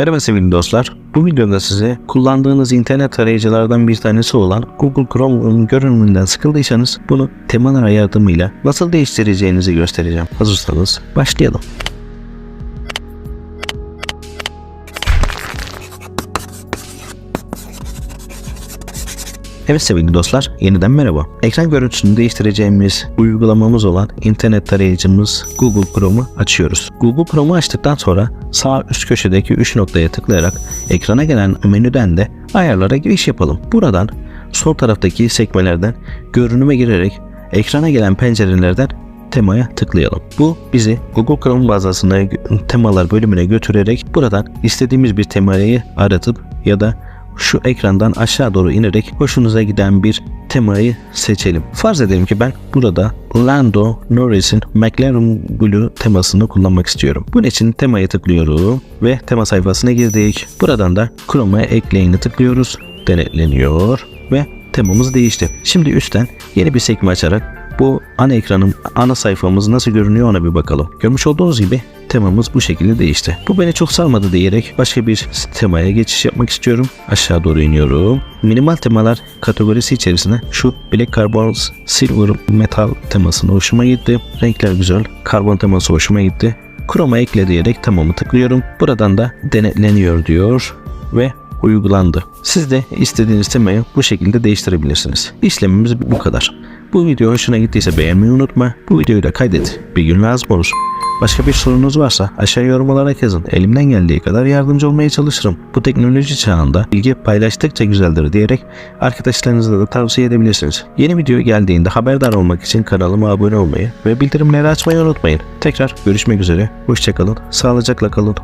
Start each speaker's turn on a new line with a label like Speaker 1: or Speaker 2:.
Speaker 1: Merhaba sevgili dostlar. Bu videoda size kullandığınız internet tarayıcılardan bir tanesi olan Google Chrome'un görünümünden sıkıldıysanız bunu temalar yardımıyla nasıl değiştireceğinizi göstereceğim. Hazırsanız başlayalım. Evet sevgili dostlar, yeniden merhaba. Ekran görüntüsünü değiştireceğimiz uygulamamız olan internet tarayıcımız Google Chrome'u açıyoruz. Google Chrome'u açtıktan sonra sağ üst köşedeki 3 noktaya tıklayarak ekrana gelen menüden de ayarlara giriş yapalım. Buradan sol taraftaki sekmelerden görünüme girerek ekrana gelen pencerelerden temaya tıklayalım. Bu bizi Google Chrome bazasında temalar bölümüne götürerek buradan istediğimiz bir temayı aratıp ya da şu ekrandan aşağı doğru inerek hoşunuza giden bir temayı seçelim. Farz edelim ki ben burada Lando Norris'in McLaren Blue temasını kullanmak istiyorum. Bunun için temaya tıklıyorum ve tema sayfasına girdik. Buradan da Chrome'a ekleyini tıklıyoruz. Denetleniyor ve temamız değişti. Şimdi üstten yeni bir sekme açarak bu ana ekranın ana sayfamız nasıl görünüyor ona bir bakalım. Görmüş olduğunuz gibi temamız bu şekilde değişti. Bu beni çok sarmadı diyerek başka bir temaya geçiş yapmak istiyorum. Aşağı doğru iniyorum. Minimal temalar kategorisi içerisine şu Black Carbon Silver Metal temasına hoşuma gitti. Renkler güzel. Karbon teması hoşuma gitti. Chroma ekle diyerek tamamı tıklıyorum. Buradan da denetleniyor diyor ve uygulandı. Siz de istediğiniz temayı bu şekilde değiştirebilirsiniz. İşlemimiz bu kadar. Bu video hoşuna gittiyse beğenmeyi unutma. Bu videoyu da kaydet. Bir gün lazım olur. Başka bir sorunuz varsa aşağı yorum olarak yazın. Elimden geldiği kadar yardımcı olmaya çalışırım. Bu teknoloji çağında bilgi paylaştıkça güzeldir diyerek arkadaşlarınıza da tavsiye edebilirsiniz. Yeni video geldiğinde haberdar olmak için kanalıma abone olmayı ve bildirimleri açmayı unutmayın. Tekrar görüşmek üzere. Hoşçakalın. Sağlıcakla kalın.